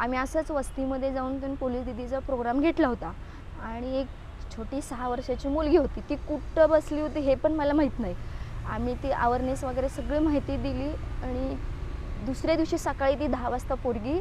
आम्ही असंच वस्तीमध्ये जाऊन पण पोलीस दिदीचा प्रोग्राम घेतला होता. आणि एक छोटी सहा वर्षाची मुलगी होती. ती कुठं बसली होती हे पण मला माहीत नाही. आम्ही ती अवेअरनेस वगैरे सगळी माहिती दिली आणि दुसऱ्या दिवशी सकाळी ती दहा वाजता पोरगी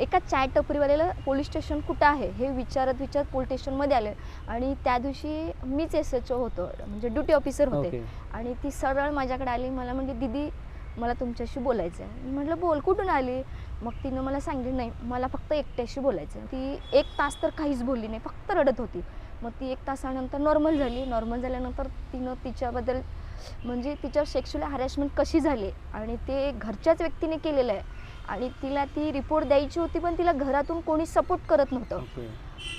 एका चाय टपरीवाल्याला पोलीस स्टेशन कुठं आहे हे विचारत विचारत पोलीस स्टेशनमध्ये आले. आणि त्या दिवशी मीच एस एच ओ होतो म्हणजे ड्युटी ऑफिसर होते. आणि ती सरळ माझ्याकडे आली. मला म्हणली दीदी मला तुमच्याशी बोलायचं आहे मी म्हटलं बोल कुठून आली? मग तिनं मला सांगितलं नाही मला फक्त एकट्याशी बोलायचं ती एक तास तर काहीच बोलली नाही फक्त रडत होती. मग ती एक तासानंतर नॉर्मल झाली. नॉर्मल झाल्यानंतर तिनं तिच्याबद्दल म्हणजे तिच्यावर सेक्शुअल हॅरॅसमेंट कशी झाली आणि ते घरच्याच व्यक्तीने केलेलं आहे आणि तिला ती रिपोर्ट द्यायची होती पण तिला घरातून कोणी सपोर्ट करत नव्हतं.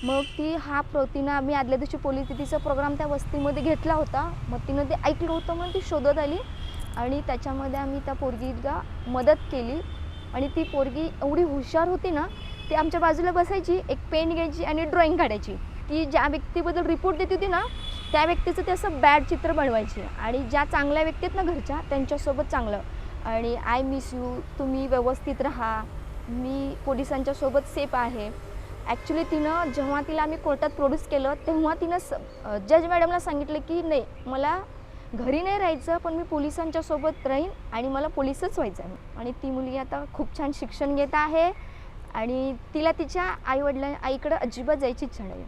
मग ती हा प्रो तिनं आम्ही आदल्या दिवशी पोलीस दिदीचा प्रोग्राम त्या वस्तीमध्ये घेतला होता. मग तिनं ते ऐकलं होतं म्हणून ती शोधत आली आणि त्याच्यामध्ये आम्ही त्या पोरगीला मदत केली. आणि ती पोरगी एवढी हुशार होती ना ती आमच्या बाजूला बसायची एक पेन घ्यायची आणि ड्रॉइंग काढायची. ती ज्या व्यक्तीबद्दल रिपोर्ट देत होती ना त्या व्यक्तीचं ते असं बॅड चित्र बनवायची. आणि ज्या चांगल्या व्यक्ती आहेत ना घरच्या त्यांच्यासोबत चांगलं. आणि आय मिस यू तुम्ही व्यवस्थित राहा मी पोलिसांच्या सोबत सेफ आहे. ॲक्च्युली तिनं जेव्हा तिला आम्ही कोर्टात प्रोड्यूस केलं तेव्हा तिनं स जज मॅडमला सांगितलं की नाही मला घरी नाही राहायचं पण मी पोलिसांच्या सोबत राहीन आणि मला पोलिसच व्हायचं आहे आणि ती मुलगी आता खूप छान शिक्षण घेत आहे आणि तिला तिच्या आईवडिला आईकडं अजिबात जायची इच्छा नाही